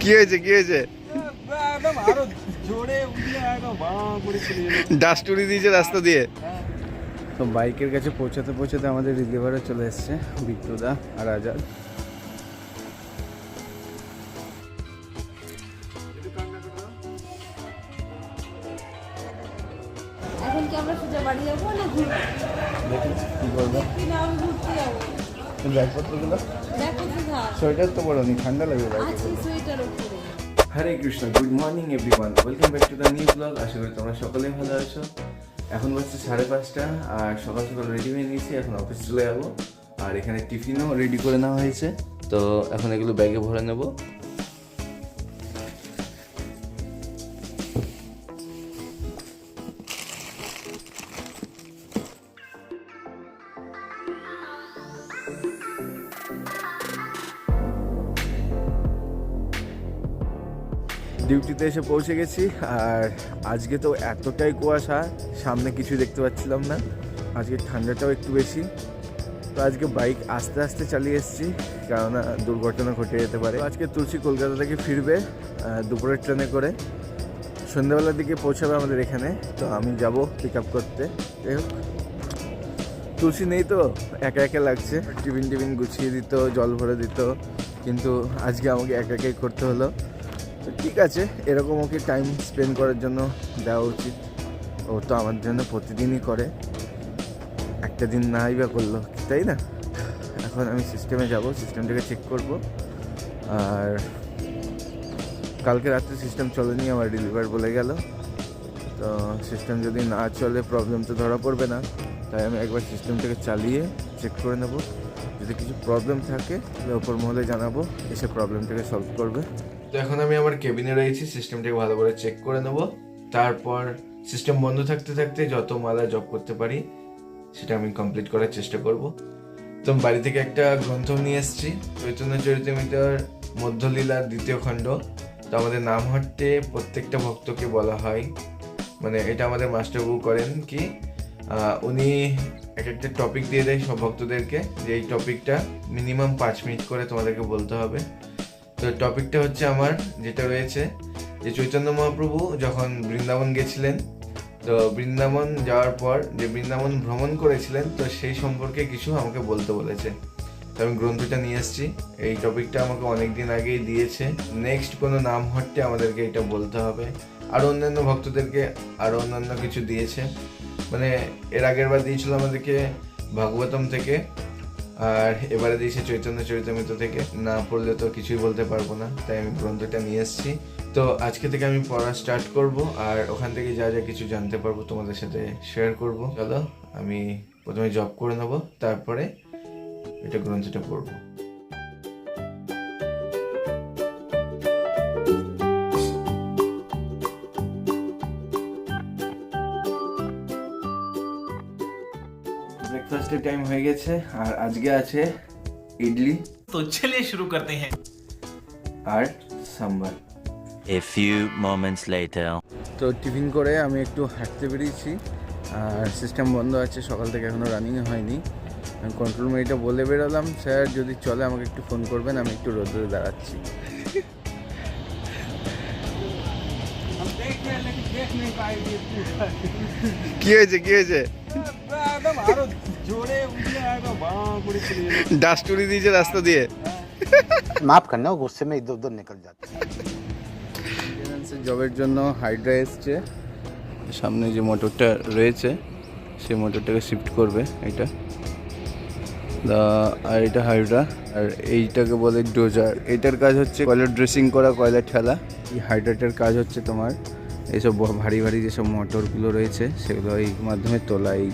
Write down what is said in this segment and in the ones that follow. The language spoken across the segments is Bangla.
কি হয়েছে কি হয়েছে? দিয়েছে রাস্তা দিয়ে। তো বাইকের কাছে পৌঁছাতে পৌঁছাতে আমাদের রিলিভারে চলে এসছে বিট্টুদা আর আজাদ। এখন কি আমরা সোজা বাড়ি যাব না ঘুরতে দেখি কি করবে ঘুরতে যাব। ব্যাগপত্রগুলো? সোয়েটার তো নি ঠান্ডা লাগবে Hare Krishna good morning everyone. Welcome back to the new blog. আশা করি তোমরা সকলেই ভালো আছো। এখন বাজছে সাড়ে পাঁচটা আর সকাল সকাল রেডি হয়ে নিয়েছি। এখন অফিস চলে যাব। আর এখানে টিফিনও রেডি করে নেওয়া হয়েছে। তো এখন এগুলো ব্যাগে ভরে নেব। ডিউটিতে এসে পৌঁছে গেছি, আর আজকে তো এতটাই কুয়াশা, সামনে কিছু দেখতে পাচ্ছিলাম না। আজকে ঠান্ডাটাও একটু বেশি। তো আজকে বাইক আস্তে আস্তে চালিয়ে এসেছি, কেননা দুর্ঘটনা ঘটে যেতে পারে। আজকে তুলসী কলকাতা থেকে ফিরবে দুপুরের ট্রেনে করে। সন্ধ্যাবেলার দিকে পৌঁছাবে আমাদের এখানে, তো আমি যাব পিক আপ করতে। যাই হোক। তুলসী নেই তো, একা একা লাগছে। টিফিন টিফিন গুছিয়ে দিত, জল ভরে দিত, কিন্তু আজকে আমাকে একা একাই করতে হলো। তো ঠিক আছে, এরকম ওকে টাইম স্পেন্ড করার জন্য দেওয়া উচিত। ও তো আমার জন্য প্রতিদিনই করে। একটা দিন নাই বা করল, তাই না? এখন আমি সিস্টেমে যাব সিস্টেমটাকে চেক করব। আর কালকে রাত্রে সিস্টেম চলেনি, আমার ডেলিভার বলে গেল। তো সিস্টেম যদি না চলে প্রবলেম তো ধরা পড়বে না। তাই আমি একবার সিস্টেমটাকে চালিয়ে চেক করে নেব। যদি কিছু প্রবলেম থাকে তাহলে ওপর মহলে জানাব, এসে প্রবলেমটাকে সলভ করবে। তো এখন আমি আমার কেবিনে রয়েছি সিস্টেমটাকে ভালো করে চেক করে নেব। তারপর সিস্টেম বন্ধ থাকতে থাকতে যত মালা জব করতে পারি, সেটা আমি কমপ্লিট করার চেষ্টা করব। তো বাড়ি থেকে একটা গ্রন্থ নিয়ে এসেছি, চৈতন্য চরিতমিতার মধ্যলীলার দ্বিতীয় খণ্ড। তো আমাদের নাম নামহাট্টে প্রত্যেকটা ভক্তকে বলা হয়। মানে এটা আমাদের মাস্টারবাবু করেন কি উনি এক একটা টপিক দিয়ে দেয় সব ভক্তদেরকে, যে এই টপিকটা মিনিমাম পাঁচ মিনিট করে তোমাদেরকে বলতে হবে। তো টপিকটা হচ্ছে আমার, যেটা রয়েছে যে চৈতন্য মহাপ্রভু যখন বৃন্দাবন গেছিলেন, তো বৃন্দাবন যাওয়ার পর যে বৃন্দাবন ভ্রমণ করেছিলেন, তো সেই সম্পর্কে কিছু আমাকে বলতে বলেছে। তো আমি গ্রন্থটা নিয়ে এসেছি এই টপিকটা আমাকে অনেক দিন আগেই দিয়েছে। নেক্সট কোনো নাম হট্টে আমাদেরকে এটা বলতে হবে। আর অন্যান্য ভক্তদেরকে আরও অন্যান্য কিছু দিয়েছে। মানে এর আগের বার দিয়েছিল আমাদেরকে ভাগবতম থেকে। আর এবারে দিয়েছি চৈতন্য চরিতামৃত থেকে। না পড়লে তো কিছুই বলতে পারব না, তাই আমি গ্রন্থটা নিয়ে এসেছি। তো আজকে থেকে আমি পড়া স্টার্ট করব, আর ওখান থেকে যা যা কিছু জানতে পারব তোমাদের সাথে শেয়ার করব। চলো, আমি প্রথমে জব করে নেব, তারপরে এটা গ্রন্থটা পড়ব। টাইম হয়ে গেছে আর আজকে আছে ইডলি। তো চলে শুরু করতে হ্যাঁ। আর sambar. A few moments later তো টিফিন করে আমি একটু হাঁটতে বেরিয়েছি আর সিস্টেম বন্ধ আছে সকাল থেকে এখনও রানিং হয়নি। আমি কন্ট্রোল মেয়েটা বলে বেরোলাম স্যার যদি চলে আমাকে একটু ফোন করবেন আমি একটু রোদে দাঁড়াচ্ছি। কি হয়েছে কি হয়েছে? एकदम आरो जोड़े उड़िए आएगा वहाँ पूरी प्लेन ডাস্ট উড়িয়ে দিয়েছে রাস্তা দিয়ে माफ करना गुस्से में इधर उधर निकल जाते हैं জবের জন্য হাইড্রা এসছে সামনে যে মোটরটা রয়েছে সেই মোটরটাকে শিফট করবে এটা দা- আর এটা হাইড্রা আর এইটাকে বলে ডোজার এটার কাজ হচ্ছে কয়লার ড্রেসিং করা কয়লা ঠেলা এই হাইড্রাটার কাজ হচ্ছে তোমার এইসব ভারী ভারী যেসব মোটরগুলো রয়েছে সেগুলো এই মাধ্যমে তোলা এই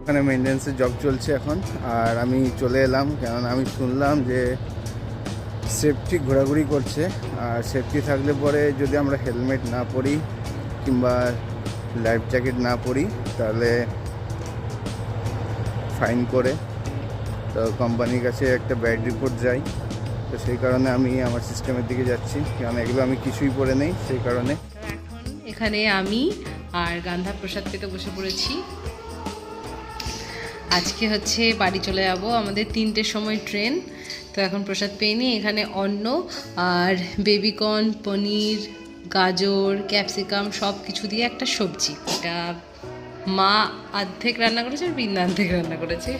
ওখানে মেনটেন্সের জব চলছে এখন, আর আমি চলে এলাম, কেননা আমি শুনলাম যে সেফটি ঘোরাঘুরি করছে, আর সেফটি থাকলে পরে যদি আমরা হেলমেট না পরি কিংবা লাইফ জ্যাকেট না পরি, তাহলে ফাইন করে। তো কোম্পানির কাছে একটা ব্যাড রিপোর্ট যায় তো সেই কারণে আমি আমার সিস্টেমের দিকে যাচ্ছি। কারণ এগুলো আমি কিছুই পরে নেই, সেই কারণে। এখন এখানে আমি আর গান্ধা প্রসাদ পেতে বসে পড়েছি। আজকে হচ্ছে বাড়ি চলে যাব। আমাদের তিনটের সময় ট্রেন তো এখন প্রসাদ পেয়ে নিই এখানে অন্ন আর বেবিকর্ন, পনির, গাজর, ক্যাপসিকাম সব কিছু দিয়ে একটা সবজি। এটা মা অর্ধেক রান্না করেছে আর বিন্দা অর্ধেক রান্না করেছে।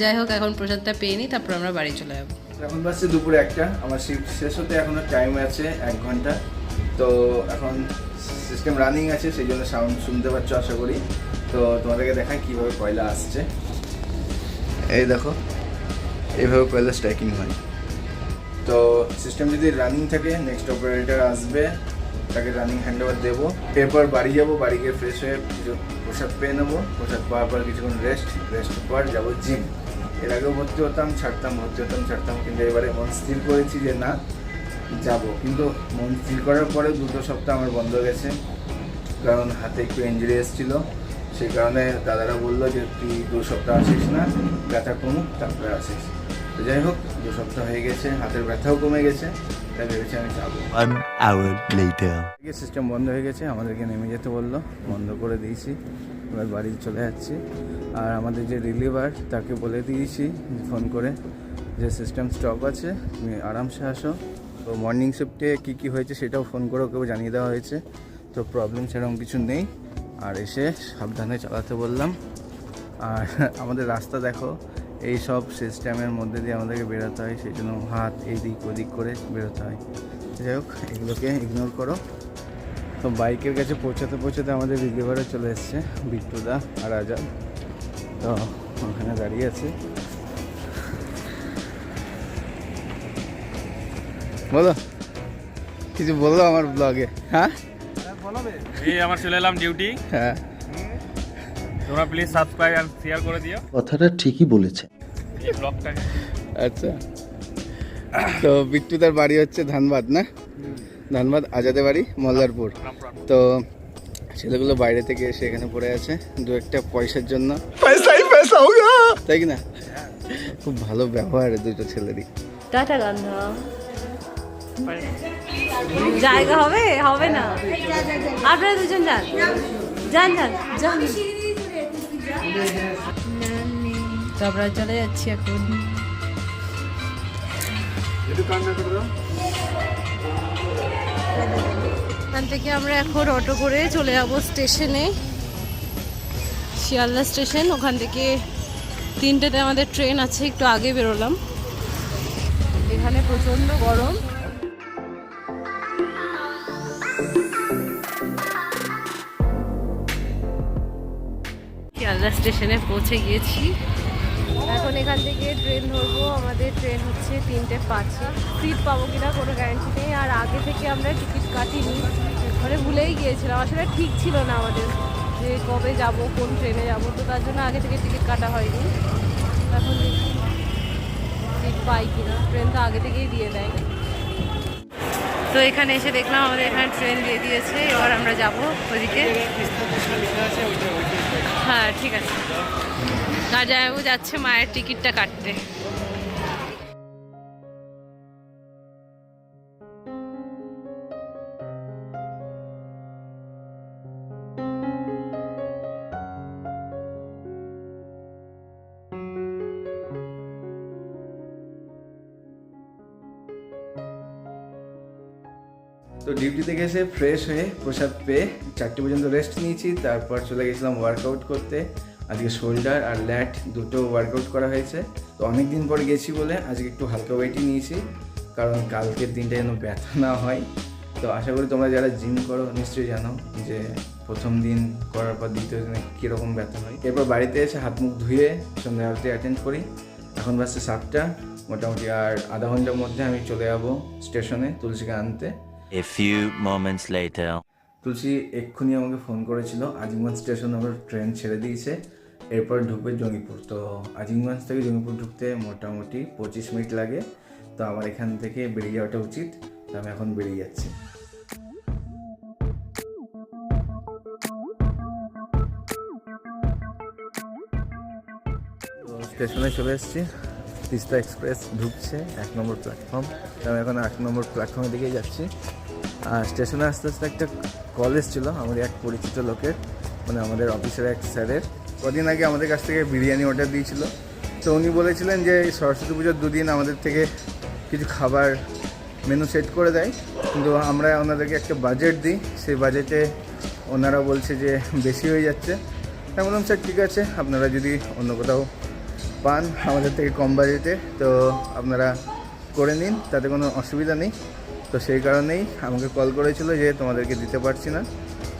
যাই হোক, এখন প্রসাদটা পেয়ে নিই, তারপর আমরা বাড়ি চলে যাব। এখন বাজছে দুপুরে একটা, আমার শিফট শেষ হতে এখনও টাইম আছে এক ঘণ্টা। তো এখন সিস্টেম রানিং আছে, সেই জন্য সাউন্ড শুনতে পাচ্ছ আশা করি। তো তোমাদেরকে দেখাই কীভাবে কয়লা আসছে। এই দেখো। এইভাবে কয়লা স্ট্রাইকিং হয়। তো সিস্টেম যদি রানিং থাকে নেক্সট অপারেটার আসবে, তাকে রানিং হ্যান্ড ওভার দেবো। এরপর বাড়ি যাব, বাড়ি গিয়ে ফ্রেশ হয়ে কিছু প্রসাদ পেয়ে নেব। প্রসাদ পাওয়ার পর কিছুক্ষণ রেস্ট রেস্ট পর যাব জিমের আগেও ভর্তি হতাম, ছাড়তাম, ভর্তি হতাম, ছাড়তাম, কিন্তু এবারে মন স্থির করেছি যে না, যাব। কিন্তু মন স্থির করার পরে দুটো সপ্তাহ আমার বন্ধ গেছে, কারণ হাতে একটু ইঞ্জুরি এসেছিল। সেই কারণে দাদারা বলল যে, তুই দু সপ্তাহ আসিস না, ব্যথা কমুক, তারপরে আসিস। তো যাই হোক দু সপ্তাহ হয়ে গেছে হাতের ব্যথাও কমে গেছে তাই ভেবেছি আমি যাব. সিস্টেম বন্ধ হয়ে গেছে আমাদেরকে নেমে যেতে বলল বন্ধ করে দিয়েছি এবার বাড়ি চলে যাচ্ছি। আর আমাদের যে রিলিভার তাকে বলে দিয়েছি ফোন করে যে সিস্টেম স্টপ আছে তুমি আরামসে আসো। তো মর্নিং শিফটে কী কী হয়েছে সেটাও ফোন করে ওকেও জানিয়ে দেওয়া হয়েছে। তো প্রবলেম সেরকম কিছু নেই। আর এসে সাবধানে চালাতে বললাম। আর আমাদের রাস্তা দেখো এই সব সিস্টেমের মধ্যে দিয়ে আমাদেরকে বেরোতে হয় সেই জন্য হাত এদিক ওদিক করে বেরোতে হয়। যাই হোক এগুলোকে ইগনোর করো। তো বাইকের কাছে পৌঁছাতে পৌঁছাতে আমাদের রিলিভারে চলে এসছে বিট্টুদা আর আজাদ। তো ওখানে দাঁড়িয়ে আছে। বলো কিছু বলল আমার ব্লগে হ্যাঁ? এই আমার চলে এলাম ডিউটি হ্যাঁ। তোমরা প্লিজ সাবস্ক্রাইব আর শেয়ার করে দিও। কথাটা ঠিকই বলেছে। এই ব্লগটাকে আচ্ছা। তো বিট্টুদার বাড়ি হচ্ছে ধানবাদ না? ধানবাদ আজাদের বাড়ি মল্লারপুর। তো ছেলেগুলো বাইরে থেকে এসে এখানে পড়ে আছে দু একটা পয়সার জন্য। পয়সাই পয়সা হোগা তাই কি না? খুব ভালো ব্যবহার দুটো ছেলেরই। টাটা গান্ধা। জায়গা হবে হবে না। আপনারা দুজন যান। যান যান যান। তো আমরা চলে যাচ্ছি এখন। এখান থেকে আমরা এখন অটো করে চলে যাব স্টেশনে শিয়ালদা স্টেশন ওখান থেকে তিনটেতে আমাদের ট্রেন আছে একটু আগে বেরোলাম। এখানে প্রচণ্ড গরম। শিয়ালদা স্টেশনে পৌঁছে গিয়েছি। এখন এখান থেকে ট্রেন ধরবো। আমাদের ট্রেন হচ্ছে তিনটে পাঁচে। সিট পাবো কিনা কোনো গ্যারান্টি নেই। আর আগে থেকে আমরা টিকিট কাটিনি। মানে ভুলেই গিয়েছিলাম। আসলে ঠিক ছিল না আমাদের যে কবে যাব কোন ট্রেনে যাব। তো তার জন্য আগে থেকে টিকিট কাটা হয়নি। এখন সিট পাই কিনা। ট্রেন তো আগে থেকেই দিয়ে দেয়। তো এখানে এসে দেখলাম আমাদের এখানে ট্রেন দিয়ে দিয়েছে। এবার আমরা যাব ওদিকে হ্যাঁ ঠিক আছে। রাজাবাবু যাচ্ছে মায়ের টিকিটটা কাটতে। তো ডিউটি থেকে এসে ফ্রেশ হয়ে প্রসাদ পেয়ে চারটে পর্যন্ত রেস্ট নিয়েছি, তারপর চলে গেছিলাম ওয়ার্কআউট করতে। আজকে শোল্ডার আর ল্যাট দুটো ওয়ার্কআউট করা হয়েছে। তো অনেক দিন পর গেছি বলে আজকে একটু হালকা ওয়েটই নিয়েছি, কারণ কালকের দিনটা যেন ব্যথা না হয়। তো আশা করি তোমরা যারা জিম করো নিশ্চয়ই জানো যে প্রথম দিন করার পর দ্বিতীয় দিনে কীরকম ব্যথা হয়। এরপর বাড়িতে এসে হাত মুখ ধুয়ে সন্ধ্যা আরতি অ্যাটেন্ড করি। এখন বাজছে সাতটা, মোটামুটি আর আধা ঘণ্টার মধ্যে আমি চলে যাব স্টেশনে তুলসীকে আনতে। A few moments later. তুলসী এক্ষুনি আমাকে ফোন করেছিল। আজিমগঞ্জ স্টেশন আমার ট্রেন ছেড়ে দিয়েছে। এরপর ঢুকবে জঙ্গিপুর। তো আজিমগঞ্জ থেকে জঙ্গিপুর ঢুকতে মোটামুটি পঁচিশ মিনিট লাগে। তো আমার এখান থেকে বেরিয়ে যাওয়াটা উচিত। তো আমি এখন বেরিয়ে যাচ্ছি। স্টেশনে চলে এসেছি। তিস্তা এক্সপ্রেস ঢুকছে, এক নম্বর প্ল্যাটফর্ম তো আমি এখন এক নম্বর প্ল্যাটফর্মের দিকেই যাচ্ছি। স্টেশনে আস্তে আস্তে একটা কলেজ ছিল আমার এক পরিচিত লোকের মানে আমাদের অফিসের এক স্যারের। কদিন আগে আমাদের কাছ থেকে বিরিয়ানি অর্ডার দিয়েছিল। তো উনি বলেছিলেন যে সরস্বতী পুজোর দুদিন আমাদের থেকে কিছু খাবার মেনু সেট করে দেয়। কিন্তু আমরা ওনাদেরকে একটা বাজেট দিই। সেই বাজেটে ওনারা বলছে যে বেশি হয়ে যাচ্ছে। আমি বললাম, স্যার, ঠিক আছে। আপনারা যদি অন্য কোথাও পান আমাদের থেকে কম বাজেটে তো আপনারা করে নিন। তাতে কোনো অসুবিধা নেই। তো সেই কারণেই আমাকে কল করেছিল যে তোমাদেরকে দিতে পারছি না।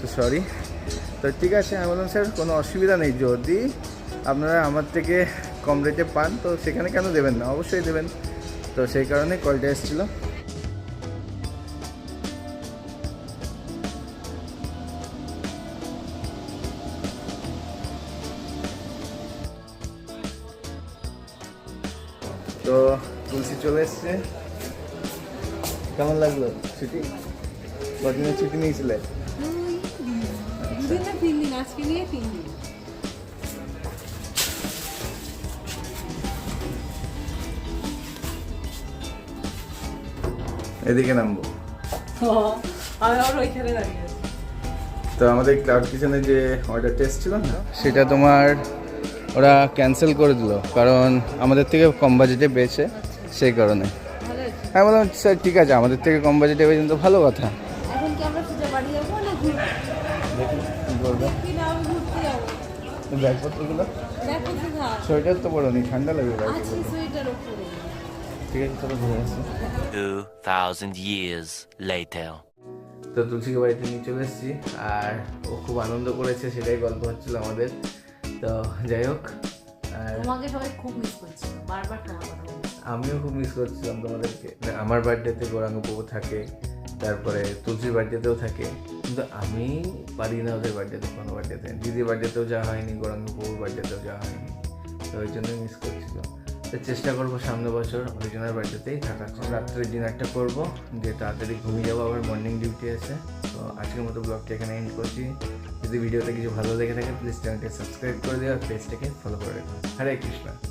তো সরি তো ঠিক আছে, আমি বললাম, স্যার, কোনো অসুবিধা নেই। যদি আপনারা আমার থেকে কম রেটে পান, তো সেখানে কেন দেবেন না? অবশ্যই দেবেন। তো সেই কারণে কলটা এসেছিল। তো তুলসী চলে এসছে। কেমন লাগল ছুটি কদিনের ছুটি নিয়েছিলে? দুদিন না তিন দিন আজকে নিয়ে তিন দিন এদিকে নামবো। তো আমাদের ক্লাউড কিচেনে যে অর্ডার টেস্ট ছিল না সেটা তোমার ওরা ক্যান্সেল করে দিল কারণ আমাদের থেকে কম বাজেটে পেয়েছে সেই কারণে। হয়েছে হ্যাঁ বললাম স্যার ঠিক আছে আমাদের থেকে কম বাজেটে পেয়েছেন তো ভালো কথা। আমি তো ঘাট সোয়েটার তো বড় নি ঠান্ডা লাগবে ঠিক আছে চলো ঘুরে আসি। 2,000 years later. তো তুলসীকে বাড়িতে নিয়ে চলে এসেছি আর ও খুব আনন্দ করেছে সেটাই গল্প হচ্ছিল আমাদের। তো যাই হোক আর তোমাকে সবাই খুব মিস করছিল বারবার তোমার কথা বলছে। আমিও খুব মিস করছিলাম তোমাদেরকে। আমার বার্থডেতে গৌরাঙ্গ বাবু থাকে তারপরে তুলসীর বার্থডেতেও থাকে। কিন্তু আমি পারি না ওদের বার্থডেতে কোনো বার্থডেতে দিদির বার্থডেতেও যাওয়া হয়নি গৌরাঙ্গ বাবুর বার্থডেতেও যাওয়া হয়নি। তো ওই জন্যই মিস করছিল তো চেষ্টা করব সামনে বছর অরিজিনাল বার্থডেতেই থাকার। জন্য। রাত্রে ডিনারটা করব যে তাড়াতাড়ি ঘুমিয়ে যাব আবার মর্নিং ডিউটি আছে। তো আজকের মতো ব্লগটা এখানে এন্ড করছি। যদি ভিডিওতে কিছু ভালো লেগে থাকে প্লিজ চ্যানেলটি সাবস্ক্রাইব করে দিও আর পেজটাকে ফলো করে রেখো। হরে কৃষ্ণ।